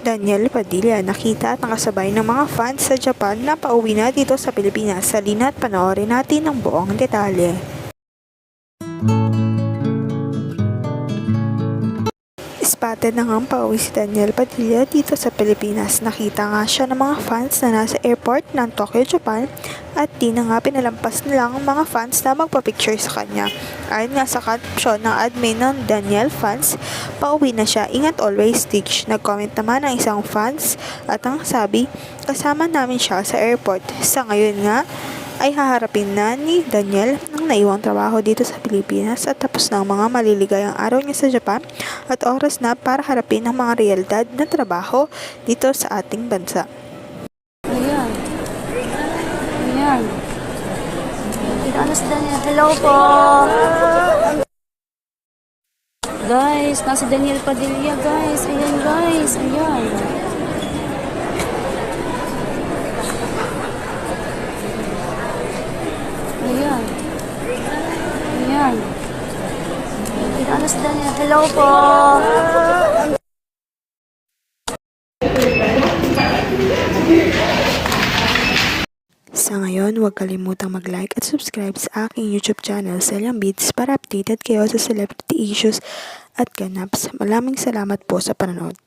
Daniel Padilla nakita at nakasabay ng mga fans sa Japan na pauwi na dito sa Pilipinas. Salina at panoorin natin ang buong detalye. Spotted na nga pauwi si Daniel Padilla dito sa Pilipinas. Nakita nga siya ng mga fans na nasa airport ng Tokyo, Japan at di na nga pinalampas na lang ang mga fans na magpa-picture sa kanya. Ayon nga sa caption ng admin ng Daniel fans, pauwi na siya, ingat always Stitch. Nag-comment naman ang isang fans at ang sabi, kasama namin siya sa airport. Sa ngayon nga, ay haharapin na ni Daniel ang naiwang trabaho dito sa Pilipinas at tapos na ang mga maliligayang araw niya sa Japan at oras na para harapin ang mga realidad na trabaho dito sa ating bansa. Ayan. Si Daniel. Hello po. Guys, nasa Daniel Padilla guys. Ayan guys. Ayan. Ayan. Ayan. Na si Daniel. Hello po. Sa ngayon, huwag kalimutang mag-like at subscribe sa aking YouTube channel, Selyang Beats, para updated kayo sa celebrity issues at ganaps. Maraming salamat po sa panonood.